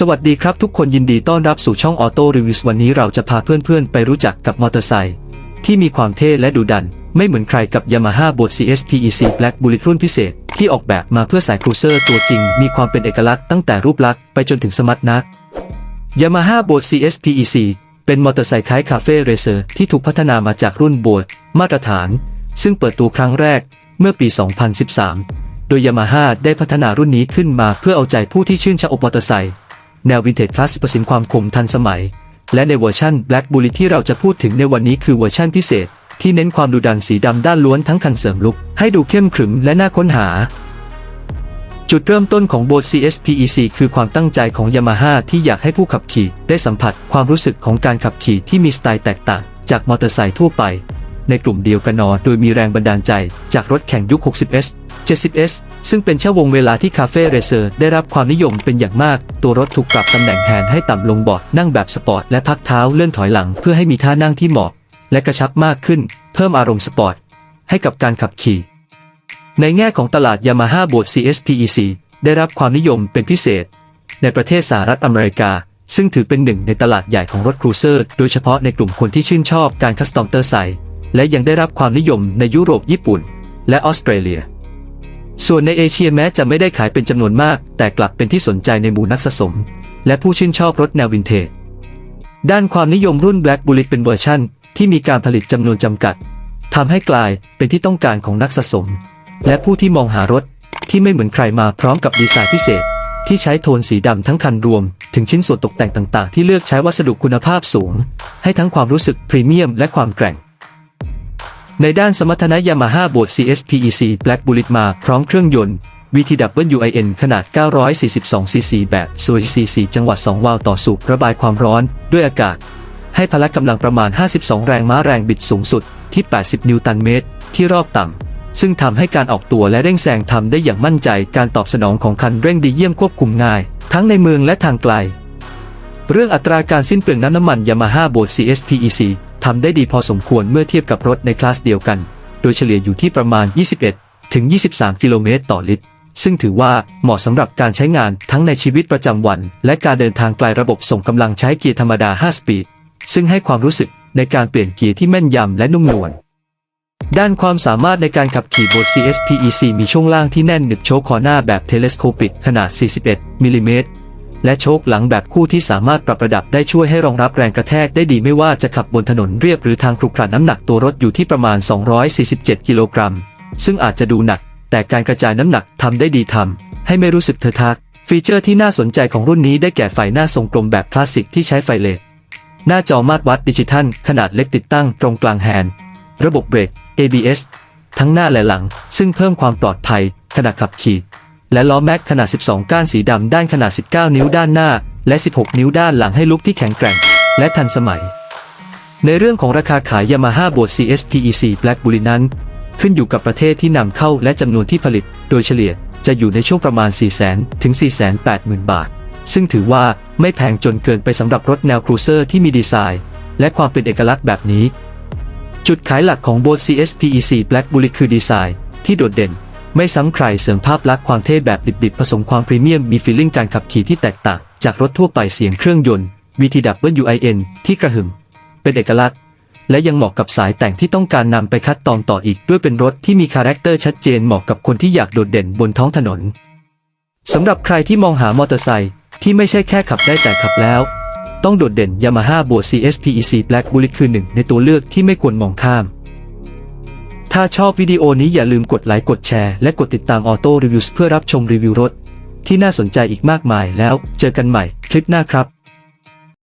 สวัสดีครับทุกคนยินดีต้อนรับสู่ช่องออโต้รีวิววันนี้เราจะพาเพื่อนๆ ไปรู้จักกับมอเตอร์ไซค์ที่มีความเท่และดุดัน ไม่เหมือนใครกับ Yamaha b o t CS PEC Black Bullet รุ่นพิเศษ ที่ออกแบบมาเพื่อสายครูเซอร์ตัวจริง มีความเป็นเอกลักษณ์ตั้งแต่รูปลักษณ์ไปจนถึงสมรรถนะ Yamaha b o t CS PEC เป็นมอเตอร์ไซค์คล้ายคาเฟ่เรเซอร์ที่ถูกพัฒนามาจากรุ่นโบ t มาตรฐาน ซึ่งเปิดตัวครั้งแรกเมื่อปี 2013 โดย Yamaha ได้พัฒนารุ่นนี้ขึ้นมาเพื่อเอาใจผู้ที่ชื่นชอบมอเตอร์ไซค์ แนววินเทจคลาสสิกประสิทธิ์ความคมทันสมัย และในเวอร์ชัน Black Bullet ที่เราจะพูดถึงในวันนี้คือเวอร์ชันพิเศษ ที่เน้นความดุดันสีดำด้านล้วนทั้งคันเสริมลุก ให้ดูเข้มขรึมและน่าค้นหา จุดเริ่มต้นของโบส CS PEC คือความตั้งใจของ Yamaha ที่อยากให้ผู้ขับขี่ ได้สัมผัสความรู้สึกของการขับขี่ที่มีสไตล์แตกต่าง จากมอเตอร์ไซค์ทั่วไป ในกลุ่มเดียวกันนอโดยมีแรงบันดาลใจจากรถแข่งยุค 60S 70S ซึ่งเป็นช่วงเวลาที่คาเฟ่เรเซอร์ได้รับความนิยมเป็นอย่างมาก ตัวรถถูกปรับตำแหน่งแฮนด์ให้ต่ำลงบาะนั่งแบบสปอร์ตและพักเท้าเลื่อนถอยหลังเพื่อให้มีท่านั่งที่เหมาะ และกระชับมากขึ้น เพิ่มอารมณ์สปอร์ต ให้กับการขับขี่ ในแง่ของตลาด Yamaha b o t CS PEC ได้รับความนิยมเป็นพิเศษ ในประเทศสหรัฐอเมริกา ซึ่งถือเป็นหนึ่งในตลาดใหญ่ของรถครูเซอร์ โดยเฉพาะในกลุ่มคนที่ชื่นชอบการคัสตอมเตอร์ไซค์และยังได้รับความนิยมในยุโรปญี่ปุ่น และออสเตรเลีย ส่วนในเอเชียแม้จะไม่ได้ขายเป็นจำนวนมาก แต่กลับเป็นที่สนใจในหมู่นักสะสม และผู้ชื่นชอบรถแนววินเทจ ด้านความนิยมรุ่น Black Bullet เป็นเวอร์ชั่น ที่มีการผลิตจำนวนจำกัดทำให้กลายเป็นที่ต้องการของนักสะสม และผู้ที่มองหารถที่ไม่เหมือนใครมาพร้อมกับดีไซน์พิเศษ ที่ใช้โทนสีดำทั้งคันรวม ถึงชิ้นส่วนตกแต่งต่าง ๆ ที่เลือกใช้วัสดุคุณภาพสูง ให้ทั้งความรู้สึกพรีเมียมและความแกร่ง ในด้านสมรรถนะ Yamaha b o t CS PEC Black Bullet มาพร้อมเครื่องยนต์ VTWIN ขนาด 942 cc แบบซูริซี4จังหวัด 2 วาล์วต่อสูบระบายความร้อนด้วยอากาศ ให้พละกำลังประมาณ 52 แรงม้าแรงบิดสูงสุดที่ 80 นิวตันเมตร ที่รอบต่ำ ซึ่งทำให้การออกตัวและเร่งแซงทำได้อย่างมั่นใจ การตอบสนองของคันเร่งดีเยี่ยมควบคุมง่าย ทั้งในเมืองและทางไกล เรื่องอัตราการสิ้นเปลืองน้ำน้ำมัน Yamaha b o t CS PEC ทำได้ดีพอสมควรเมื่อเทียบกับรถในคลาสเดียวกัน โดยเฉลี่ยอยู่ที่ประมาณ 21 ถึง 23 กิโลเมตรต่อลิตร ซึ่งถือว่าเหมาะสำหรับการใช้งานทั้งในชีวิตประจำวัน และการเดินทางไกลระบบส่งกำลังใช้เกียร์ธรรมดา 5 สปีด ซึ่งให้ความรู้สึกในการเปลี่ยนเกียร์ที่แม่นยำและนุ่มนวลด้านความสามารถในการขับขี่บน CS PEC มีช่วงล่างที่แน่นหนึบโชคคอหน้าแบบเทเลสโคปิกขนาด 41 มิลลิเมตร และโชคหลังแบบคู่ที่สามารถปรับระดับได้ช่วยให้รองรับแรงกระแทกได้ดีไม่ว่าจะขับบนถนนเรียบหรือทางครุขระน้ำหนักตัวรถอยู่ที่ประมาณ 247 กิโลกรัม ซึ่งอาจจะดูหนัก แต่การกระจายน้ำหนักทำได้ดีทำให้ไม่รู้สึกเทอะทะฟีเจอร์ที่น่าสนใจของรุ่นนี้ได้แก่ไฟหน้าทรงกลมแบบคลาสสิกที่ใช้ไฟเลดหน้าจอมาตรวัดดิจิทัล ขนาดเล็กติดตั้งตรงกลางแฮนด์ระบบเบรก ABS ทั้งหน้าและหลัง ซึ่งเพิ่มความปลอดภัยขณะขับขี่ และล้อแม็กขนาด 12 ก้านสีดำด้านขนาด 19 นิ้วด้านหน้า และ 16 นิ้วด้านหลังให้ลุกที่แข็งแกร่ง และทันสมัย ในเรื่องของราคาขาย Yamaha b o t CS PEC Black Bullet นั้น ขึ้นอยู่กับประเทศที่นำเข้าและจำนวนที่ผลิต โดยเฉลี่ยจะอยู่ในช่วงประมาณ 400,000 ถึง 480,000 บาท ซึ่งถือว่าไม่แพงจนเกินไปสำหรับรถแนวครูเซอร์ที่มีดีไซน์ และความเป็นเอกลักษณ์แบบนี้ จุดขายหลักของโบ t CS PEC Black Bullet คือดีไซน์ที่โดดเด่น ไม่ซ้ำใครเสริมภาพลักษณ์ความเท่แบบดิบๆผสมความพรีเมียมมีฟีลลิ่งการขับขี่ที่แตกต่างจากรถทั่วไปเสียงเครื่องยนต์ VTWIN ที่กระหึ่มเป็นเอกลักษณ์และยังเหมาะกับสายแต่งที่ต้องการนำไปคัดตอนต่ออีกด้วยเป็นรถที่มีคาแรคเตอร์ชัดเจนเหมาะกับคนที่อยากโดดเด่นบนท้องถนนสำหรับใครที่มองหามอเตอร์ไซค์ที่ไม่ใช่แค่ขับได้แต่ขับแล้ว ต้องโดดเด่น Yamaha b o t CS PEC Black Bullet คือหนึ่งในตัวเลือกที่ไม่ควรมองข้าม ถ้าชอบวิดีโอนี้อย่าลืมกดไลค์กดแชร์และกดติดตามออโต้รีวิวเพื่อรับชมรีวิวรถ ที่น่าสนใจอีกมากมายแล้วเจอกันใหม่คลิปหน้าครับ